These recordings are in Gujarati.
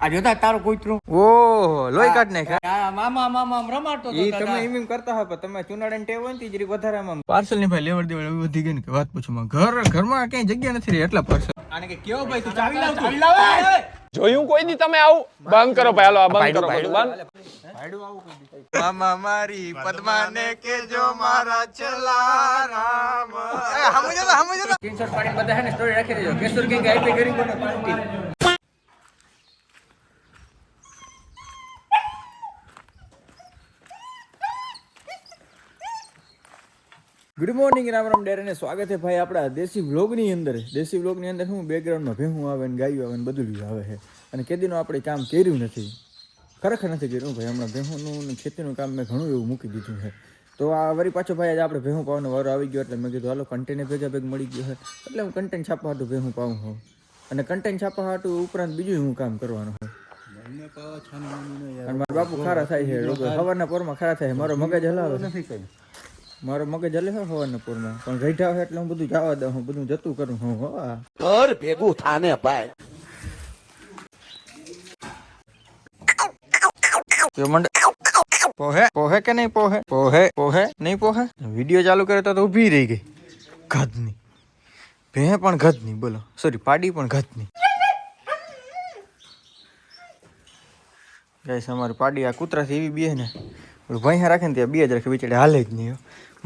આ જોતા તારું કૂતરું ઓહો લોહી કાઢ નાખ મામા મામા આમ રમાડતો તમે એમ એમ કરતા હો તમે ચુનાડા ટેવ હોય ને જરી વધારે આમ પાર્સલની ભાઈ લેવડ દેવડ એવી વધી ગઈ ને કે વાત પૂછો માં ઘર ઘરમાં ક્યાંય જગ્યા નથી રહી એટલા પાર્સલ. આને કે કેવો ભાઈ તું ચાવી લાવ ચાવી લાવ! જોયું કોઈ દી તમે આવું? બંધ કરો ભાઈ હાલો આ બંધ કરો ભાઈ બંધ મામા મારી પદ્માને કે જો મારા ચલા રામ એ હમુ જતો હમુ સ્ક્રીનશોટ પાડી બધા હે ને સ્ટોરી રાખી દેજો. કેસુર કે આઈપી કરી કોને party. Good morning Ram Ram dear અને સ્વાગત છે ભાઈ આપણા દેશી વ્લોગની અંદર. દેશી વ્લોગની અંદર શું બેકગ્રાઉન્ડમાં ભેહું આવે ને ગાયું આવે ને બધું જ આવે છે. અને કેદીનું આપણે કામ કર્યું નથી. ખરેખર નથી કર્યું ભાઈ હમણાં ભેહુંનું ખેતીનું કામ મેં ઘણું એવું મૂકી દીધું છે. તો આ વળી પાછો ભાઈ આજે આપણે ભેહું પાવાનો વારો આવી ગયો એટલે મેં કીધું હાલો કન્ટેન્ટ ભેગા ભેગ મળી ગયો છે. એટલે હું કન્ટેન્ટ છાપવા હતું ભેહું પાઉં હોઉં અને કન્ટેન્ટ છાપવા હતું ઉપરાંત બીજું હું કામ કરવાનું હોય મારા બાપુ ખારા થાય છે સવારના પોરમાં ખારા થાય છે. મારો મગજ હલાવે છે. મારો મગજ હલે છે સવારના પોરમાં પણ ગઈઢા હોય એટલે હું બધું જવા દઉં હું બધું જતું કરું હું હો. ઘર ભેગું થાને ભાઈ. પોહે પોહે કે નહીં પોહે? પોહે પોહે નહીં પોહે? વીડિયો ચાલુ કરે તો તો ઊભી રહી ગઈ. ગધની ભે પણ ગધની બોલો. સોરી પાડી પણ ગધની ગાઈસ અમારી પાડી આ કૂતરાથી એવી બે ને. ભાઈ રાખે ને ત્યાં બે જ રાખે બિચારી હાલે જ નહીં હો.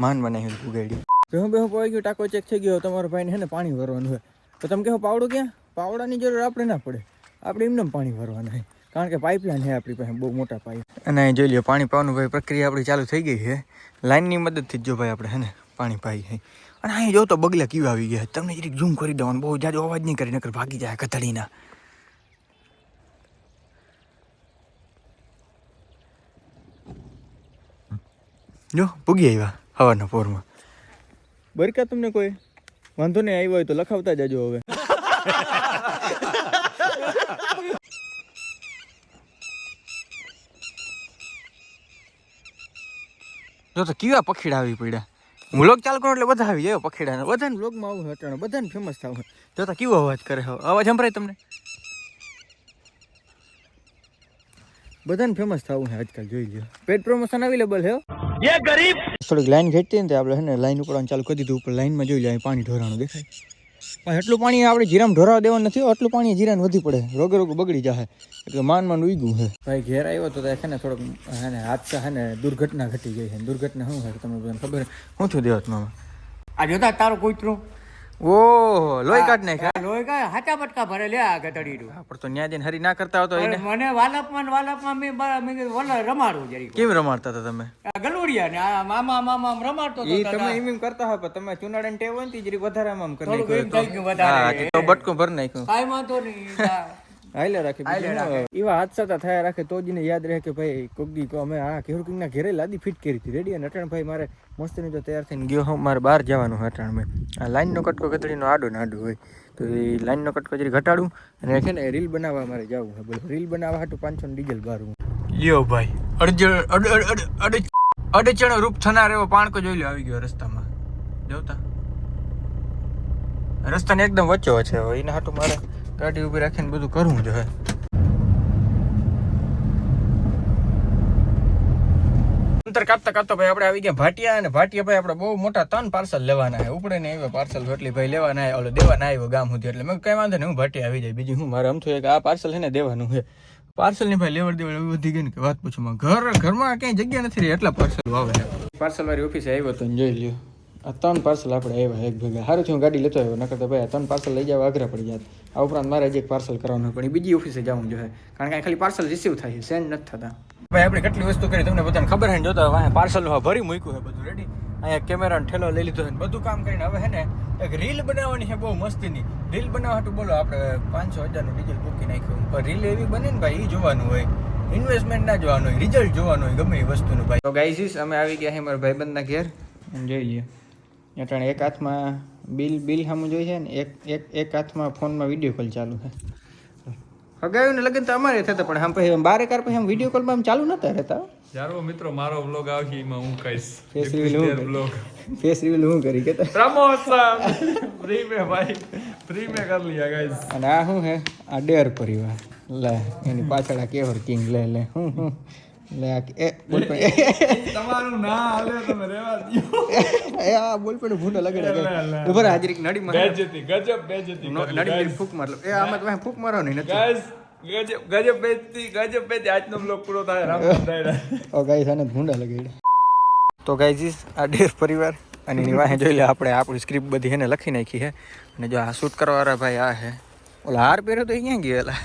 માન બનાવી ઉગાડી બેહું બેહું પડી ગયું ટાકો ચેક થઈ ગયો તમારો ભાઈને હે ને પાણી ભરવાનું હોય તો તમે કહો પાવડો ક્યાં? પાવડાની જરૂર આપણે ના પડે. આપણે એમને પાણી ભરવાના હોય કારણ કે પાઇપલાઇન છે આપણી પાસે બહુ મોટા પાઇપ અને અહીં જોઈ લો પાણી પાવાનું ભાઈ પ્રક્રિયા આપણી ચાલુ થઈ ગઈ છે. લાઇનની મદદથી જ જો ભાઈ આપણે હે ને પાણી પાઈ છે. અને અહીં જો તો બગલા કેવા આવી ગયા તમને જરીક ઝૂમ કરી દેવાનું બહુ જાજો અવાજ નહીં કરી નકર ભાગી જાય કથળીના જો પૂગી આવ્યા. હવારના પોરમાં. બરકા તમને કોઈ? વાંધો નહીં આવ્યો હોય તો લખાવતા જાજો હવે. જો તો કેવા પખીડા આવી પડ્યા. વ્લોગ ચાલુ કરો એટલે બધા આવી જાય પખીડા બધાને લોકમાં આવું હટાણું બધાને ફેમસ થવું જો તો કેવો અવાજ કરે હવે અવાજ સંભળાય તમને? બધાને ફેમસ થવું છે આજકાલ જોઈ લ્યો. પેટ પ્રમોશન અવેલેબલ છે એ ગરીબ! થોડીક લાઈન ઘેટતી ને આપણે હે ને લાઈન ઉપર ચાલુ કરી દીધું. ઉપર લાઈનમાં જોઈ લે પાણી ઢોરાણું દેખાય. પણ એટલું પાણી આપણે જીરામ ઢોરાવા દેવાનું નથી એટલું પાણી જીરાને વધી પડે. રોગે રોગ બગડી જાય. એટલે માન માન ઉગ્યું છે. ભાઈ ઘેર આવ્યો તો ત્યાં છે ને થોડોક હે ને હાદસા ને દુર્ઘટના ઘટી ગઈ છે. દુર્ઘટના શું છે તમને બધાને ખબર હું છું દેવતમાં આ જોતા તારો કૂતરો? ઓ લોહી કાઢ નાખ્યા હાચા પટકા ભરે લે આ ગધડીનું. પણ તો ન્યા જઈને હરી ના કરતા હો તો એને મને વાલપમાં ને વાલપમાં મેં મેં રમાડું જરી કેમ રમાડતા હતા તમે? આ ગલુડિયા ને આ મામા મામા આમ રમાડતો હતો તમે એમ એમ કરતા હોય પણ તમે ચુનાડા ટેવ હોય ને તે વધારે આમ કરી નાખ્યું હા તો બટકું ભરી નાખ્યું. કાઈ વાંધો નહીં આ હાલે રાખે? એવા હાદસા થયા રાખે તો જ યાદ રહે કે ભાઈ કોગી કો અમે આ ઘેર કિંગ ના ઘેરે લાદી ફિટ કરી હતી. રેડી. અને અટાણ ભાઈ મારે મસ્તની તો તૈયાર થઈને ગયો હું મારે બહાર જવાનું હોય અટાણ મેં આ લાઈનનો કટકો કતરીનો આડો ને આડો હોય. તો એ લાઈનનો કટકો જરી ઘટાડું અને છે ને રીલ બનાવવા મારે જવું છે બોલો રીલ બનાવવા હાટું પાંચસો ડીઝલ બારું. લ્યો ભાઈ અડજણ અડચણ રૂપ થનાર એવો પાણકો જોઈ લો આવી ગયો રસ્તામાં. જોતા રસ્તાને એકદમ વચ્ચો છે હવે એના હાટું મારે ગાડી ઊભી રાખીને બધું કરવું જોઈએ અંતર કાપતા કાપતા ભાઈ આપણે આવી ગયા ભાટિયા અને ભાટિયા ભાઈ આપણે બહુ મોટા ત્રણ પાર્સલ લેવાના છે. ઉપડે ને આવ્યા પાર્સલ એટલે ભાઈ લેવાના આવ્યા ઓલો દેવાના આવ્યો ગામ સુધી એટલે મેં કઈ વાંધો નહીં, હું ભાટિયા આવી જાય. બીજું હું મારે આમ થયું આ પાર્સલ છે ને દેવાનું છે. પાર્સલની ભાઈ લેવડ દેવડ એવી વધી ગઈ ને કે વાત પૂછું ઘર, ઘરમાં ક્યાંય જગ્યા નથી રહી, એટલા પાર્સલ આવે પાર્સલ વાળી ઓફિસે આવ્યો તો જોઈ લ્યો. આ ત્રણ પાર્સલ આપણે આવ્યા એક ભેગા. સારું થયું ગાડી લેતો આવ્યો નકર તો ભાઈ આ ત્રણ પાર્સલ લઈ જવા આગ્રહ પડી જાત. આ ઉપરાંત મારે હજી એક પાર્સલ કરવાનું પણ એ બીજી ઓફિસે જવું જોઈએ કારણ કે ખાલી પાર્સલ રિસીવ થાય છે સેન્ડ નથી થતા. ભાઈ આપણે કેટલી વસ્તુ કરી તમને બધાને ખબર ને? જોતા હવે પાર્સલ ભરી મૂક્યું છે બધું રેડી અહીંયા કેમેરા ઠેલો લઈ લીધો છે બધું કામ કરીને હવે હે ને એક રીલ બનાવવાની છે બહુ મસ્તીની. રીલ બનાવવા હાટું બોલો આપણે પાંચસો હજારનું ડીઝલ મૂકી નાખ્યું. પણ રીલ એવી બને ને ભાઈ એ જોવાનું હોય. ઇન્વેસ્ટમેન્ટ ના જોવાનું હોય રિઝલ્ટ જોવાનું હોય ગમે એ વસ્તુનું ભાઈ. તો ગાઈઝીસ અમે આવી ગયા છે મારા ભાઈબંધના ઘેર. જોઈ લઈએ. અટાણે એક હાથમાં બિલ બિલ સામું જોઈ છે ને એક એક એક હાથમાં ફોનમાં વીડિયો કોલ ચાલુ છે હગાયું ને લગ્ન તો અમારે થતા પણ આમ પછી બારે કાર પછી આમ વીડિયો કોલમાં આમ ચાલુ નતા રહેતા? જારવો મિત્રો મારો વ્લોગ આવી એમાં હું કહીશ. ફેસ રિવીલ હું વ્લોગ ફેસ રિવીલ હું કરી કે પ્રમોશન ફ્રી મે ભાઈ ફ્રી મે કર લિયા ગાઈસ અને આ શું હે આ ડેર પરિવાર. લે એની પાછળ આ કેવર કિંગ લે લે. હું હું. તમારું ના હાલે તમે રેવા દો એ આ બોલ ભૂંડો લગડે લે, લે. કે હાજરી નડી માં બેજતી ગજબ બેજતી નડી ફૂક માર એ આમાં તમે ફૂક મારો નહીં નથી. ગાઈસ ગજબ ગજબ બેજતી ગજબ બેજતી આજનો બ્લોગ પૂરો થાય રામ ઓ ગાઈસ આને ભૂંડા લગાડ્યા. તો ગાઈઝ આ ડેર પરિવાર અને એની વાહે જોઈ લે આપણે આપણી સ્ક્રિપ્ટ બધી એને લખી નાખી છે. અને જો આ શૂટ કરવાવાળા ભાઈ આ છે. ઓલા હાર પહેર્યો તો અહીંયા ગયો એલા?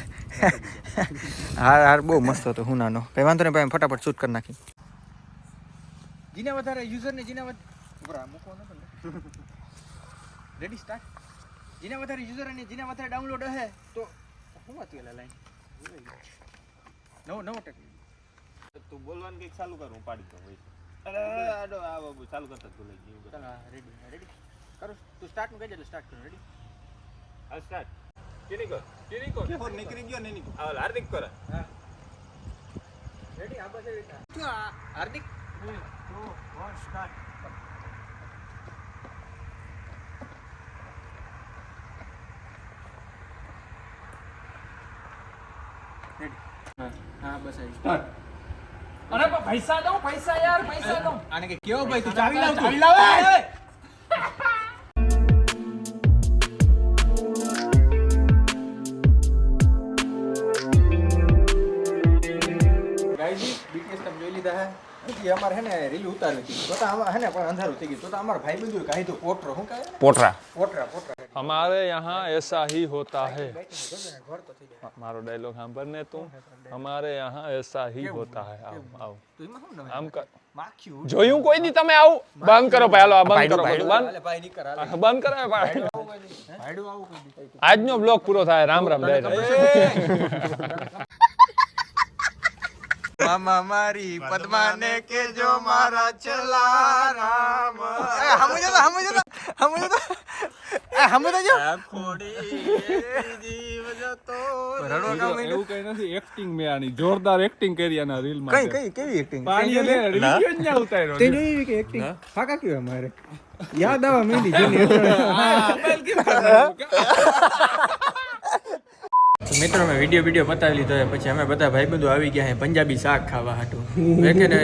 હાર હાર બહુ મસ્ત હતો હું નાનો કઈ વાંધો નહીં ભાઈ ફટાફટ શૂટ કરી નાખી જીને વધારે યુઝર ને જીને રેડી સ્ટાર્ટ જીને વધારે યુઝર અને જીને વધારે ડાઉનલોડ હે તો શું હતું એલા લાઈન નવો નવો ટેક. તું બોલવાનું કંઈક ચાલુ કર હું પાડી દઉં ભાઈ. અરે આડો આ બાબુ ચાલુ કરતા જ ભૂલાઈ ગયું ચાલો રેડી રેડી કરો તું સ્ટાર્ટનું કહેજે એટલે સ્ટાર્ટ કરો રેડી હા સ્ટાર્ટ કેની કર કેની કર. ફોન નીકળી ગયો ને કર આ હાર્દિક કર. રેડી આ બસ એવી તું આ હાર્દિક? હા બસ આવી. અરે પણ પૈસા દો પૈસા યાર પૈસા દો આને કે કેવો ભાઈ તું. ચાવી લાવ. ચાવી લાવ. લીધા હે હજી અમારે હે ને રીલ ઉતારવી હતી તો તો આમાં હે ને પણ અંધારું થઈ ગયું તો તો અમારા ભાઈ બંધુ કાંઈ તો પોટરો શું કહે પોટરા પોટરા પોટરા हमारे यहाँ ऐसा ही होता है ઘર તો થઈ જાય મારો ડાયલોગ સાંભળને તું હમારે यहाँ ऐसा ही હોતા है આવ આવ તો એમાં શું નવે આમ કર માખ્યું જોયું કોઈ દી તમે આવું બંધ કરો ભાઈ હાલો આ બંધ કરો બધું. બંધ હાલે ભાઈ નીકળ હાલે આ બંધ કરો ભાઈ ભાઈડું આવું કોઈ દી આજનો બ્લોગ પૂરો થાય રામ રામ ડાયરા મામા મારી પદ્માને કે જો મારા ચલા રામ એ હમુ જો હમુ જો હમુ જો એ હમુ તો જો રડવા કામ એવું કઈ નથી એક્ટિંગ મેં આની જોરદાર એક્ટિંગ કરી આના રીલ કઈ માં કઈ કેવી એક્ટિંગ પાણી લે રીલ જ ના ઉતાર્યો તે જોઈ કે એક્ટિંગ ફાકા કેવા મારે યાદ આવા મીંડી જૂની મિત્રો મેં વીડિયો વીડિયો બતાવી લીધો છે. પછી અમે બધા ભાઈબંધો આવી ગયા હે પંજાબી શાક ખાવા હાટું.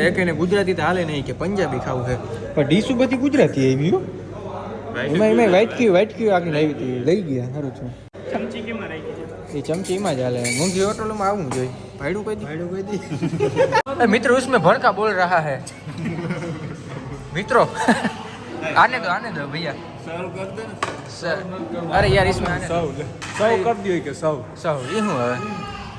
એક ને ગુજરાતી તો હાલે નહીં કે પંજાબી ખાવું છે. પણ ડીશું બધી ગુજરાતી આવી હો. એમાં એમાં વાટકી વાટકી આગળ આવી હતી. લઈ ગયા સારું છું. ચમચી કેમાં રાખી એ ચમચી એમાં જ હાલે. મોંઘી હોટલમાં આવવું જોઈએ. ભાડું કહી ભાડું કહી દી. મિત્રો ઉસમે ભણકા બોલ રહા હે. મિત્રો આને દો આને દો ભૈયા. સારું કર ને. અરે યાર ઈસમે સૌ સૌ કર દો કે સૌ સૌ એ હું હવે?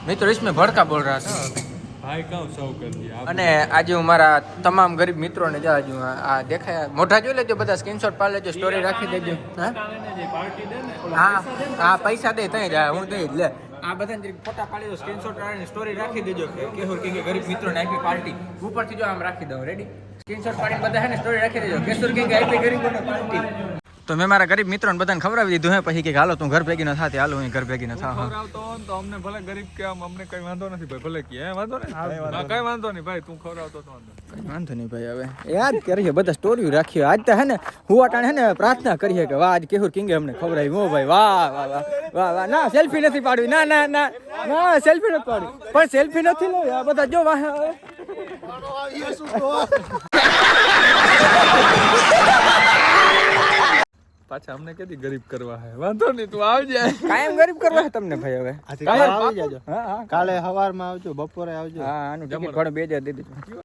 મિત્રો ઈસમે ભડકા બોલ રહ્યા છે. ભાઈ કહું સૌ કરી અને આજે હું મારા તમામ ગરીબ મિત્રોને જો આજે આ દેખાય મોઢા જોઈ લેજો બધા સ્ક્રીનશોટ પાડી લેજો સ્ટોરી રાખી દેજો. હા? હા પૈસા દે તઈ જાય હું દઈ લે. આ બધાને જરીક ફોટા પાડી દો સ્ક્રીનશોટ પાડીને સ્ટોરી રાખી દેજો કે કેહોર કે ગરીબ મિત્રોને આપી પાર્ટી. ઉપરથી જો આમ રાખી દઉં રેડી સ્ક્રીનશોટ પાડીને બધા હે ને સ્ટોરી રાખી દેજો. કેશોર કે આપી ગરીબોને પાર્ટી. તો મેં મારા ગરીબ મિત્રોને બધાને ખવડાવી દીધું હે? પછી કે હાલો તું ઘર ભેગી ન થાતી હાલો હું ઘર ભેગી ન થા હા. ખવડાવતો હોય તો અમને ભલે ગરીબ કે આમ અમને કઈ વાંધો નથી ભાઈ ભલે કે હે વાંધો નહીં? હા કઈ વાંધો નહીં ભાઈ તું ખવડાવતો તો વાંધો નહીં. કઈ વાંધો નહીં ભાઈ હવે. યાદ કરીએ બધા સ્ટોરીઓ રાખીએ. આજ તો હે ને હું અટાણે હે ને પ્રાર્થના કરીએ કે વાહ આજ કેહુર કિંગે અમને ખવડાવી. હો ભાઈ વાહ વાહ વાહ વાહ વાહ. ના સેલ્ફી નથી પાડવી. ના ના ના ના સેલ્ફી નથી પાડવી. પણ સેલ્ફી નથી લો આ બધા જો વાહ. પાછા અમને કેદી ગરીબ કરવા હે. વાંધો નહીં તું આવજે. કાયમ ગરીબ કરવા હે તમને ભાઈ હવે? કાલે આવી જાજો. હા હા. કાલે સવારમાં આવજો બપોરે આવજો. હા આનું ટિકિટ ભાડું બે હજાર દીધું